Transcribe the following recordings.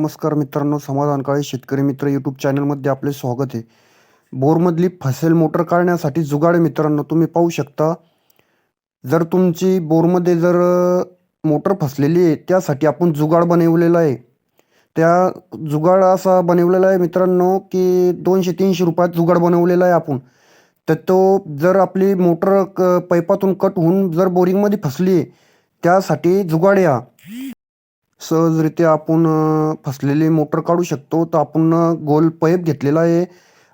नमस्कार मित्रांनो समाधान काळे शेतकरी मित्र यूट्यूब चॅनलमध्ये आपले स्वागत आहे. बोरमधली फसेल मोटर काढण्यासाठी जुगाड आहे मित्रांनो तुम्ही पाहू शकता. जर तुमची बोरमध्ये जर मोटर फसलेली आहे त्यासाठी आपण जुगाड बनवलेला आहे. त्या जुगाड असा बनवलेला आहे मित्रांनो की दोनशे तीनशे रुपयात जुगाड बनवलेला आहे आपण. तर तो जर आपली मोटर क पैपातून कट होऊन जर बोरिंगमध्ये फसली आहे त्यासाठी जुगाड या. सहजरित्या आपण फसलेली मोटर काढू शकतो. तर आपण गोल पाईप घेतलेला आहे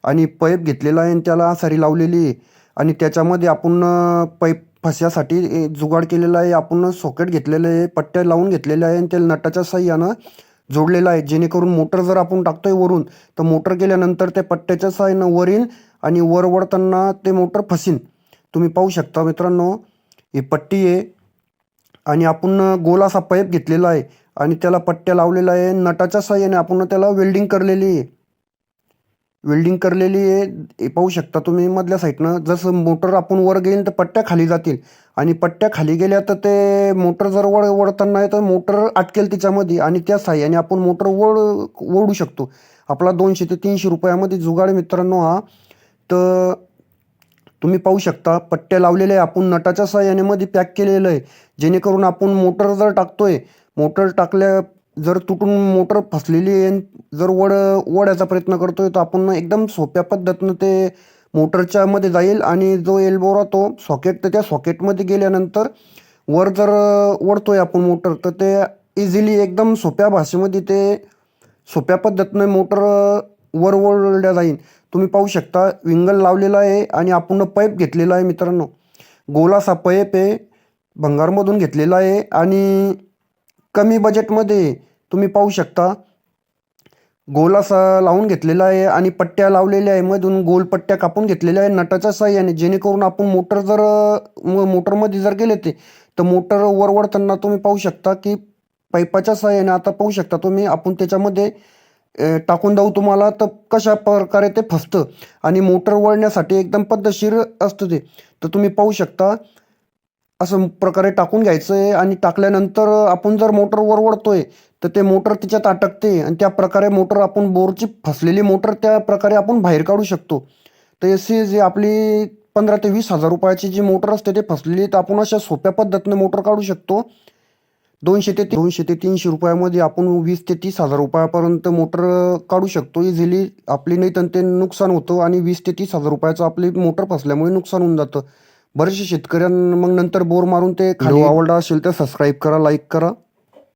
आणि पाईप घेतलेला आहे आणि त्याला आसारी लावलेली आहे. आणि त्याच्यामध्ये आपण पैप पाईप फसण्यासाठी जुगाड केलेला आहे. आपण सॉकेट घेतलेलं आहे पट्ट्या लावून घेतलेल्या आहे आणि त्या नटाच्या साह्यानं जोडलेला आहे. जेणेकरून मोटर जर आपण टाकतोय वरून तर मोटर गेल्यानंतर त्या पट्ट्याच्या साह्यानं वर येईल आणि वर वळताना ते मोटर फसीन. तुम्ही पाहू शकता मित्रांनो ही पट्टी आहे. आणि आपण गोल असा पाईप घेतलेला आहे. आणि त्याला पट्ट्या लावलेला आहे. नटाच्या साह्याने आपण त्याला वेल्डिंग करलेली आहे. वेल्डिंग करलेली आहे. हे पाहू शकता तुम्ही मधल्या साईडनं जसं मोटर आपण वर गेली तर पट्ट्या खाली जातील. आणि पट्ट्या खाली गेल्या तर ते मोटर जर वळ वळताना आहे तर मोटर अटकेल तिच्यामध्ये. आणि त्या साह्याने आपण मोटर वळ ओढू शकतो. आपला दोनशे ते तीनशे रुपयामध्ये जुगाड मित्रांनो हा. तर तुम्ही पाहू शकता पट्ट्या लावलेल्या आहे. आपण नटाच्या साह्याने मध्ये पॅक केलेलं आहे. जेणेकरून आपण मोटर जर टाकतोय मोटर टाकल्या जर तुटून मोटर फसलेली आहे जर वड ओढायचा प्रयत्न करतोय तर आपण एकदम सोप्या पद्धतीनं ते मोटरच्या मध्ये जाईल आणि जो एल्बो राहतो सॉकेट तर त्या सॉकेटमध्ये गेल्यानंतर वर जर ओढतोय आपण मोटर तर ते इझिली एकदम सोप्या भाषेमध्ये ते सोप्या पद्धतीनं मोटर वर ओढल्या जाईल. तुम्ही पाहू शकता विंगल लावलेला आहे आणि आपण पाईप घेतलेला आहे मित्रांनो. गोलासा पाईप आहे भंगारमधून घेतलेला आहे आणि कमी बजेटमध्ये तुम्ही पाहू शकता. गोल असा लावून घेतलेला आहे आणि पट्ट्या लावलेल्या आहे. मधून गोल पट्ट्या कापून घेतलेल्या आहे. नटाच्या साह्याने जेणेकरून आपण मोटर जर मोटरमध्ये जर गेले ते तर मोटर वरवडताना तुम्ही पाहू शकता की पाईपाच्या साह्याने आता पाहू शकता तुम्ही आपण त्याच्यामध्ये टाकून जाऊ तुम्हाला तर कशा प्रकारे ते फसतं. आणि मोटर वळण्यासाठी एकदम पद्धतशीर असतं ते. तर तुम्ही पाहू शकता असं प्रकारे टाकून घ्यायचं आहे आणि टाकल्यानंतर आपण जर मोटर वरवडतोय तर ते मोटर तिच्यात अटकते आणि त्या प्रकारे मोटर आपण बोरची फसलेली मोटर त्या प्रकारे आपण बाहेर काढू शकतो. तर अशी जी आपली पंधरा ते वीस हजार रुपयाची जी मोटर असते ते फसलेली तर आपण अशा सोप्या पद्धतीने मोटर काढू शकतो. दोनशे ते दोनशे ते तीनशे रुपयामध्ये आपण वीस ते तीस हजार रुपयापर्यंत मोटर काढू शकतो. इझिली आपली नाही तर ते नुकसान होतं आणि वीस ते तीस हजार रुपयाचं आपली मोटर फसल्यामुळे नुकसान होऊन जातं. बरेचसे शेतकऱ्यांना मग नंतर बोर मारून ते खाली आवडला असेल तर सबस्क्राईब करा लाईक करा.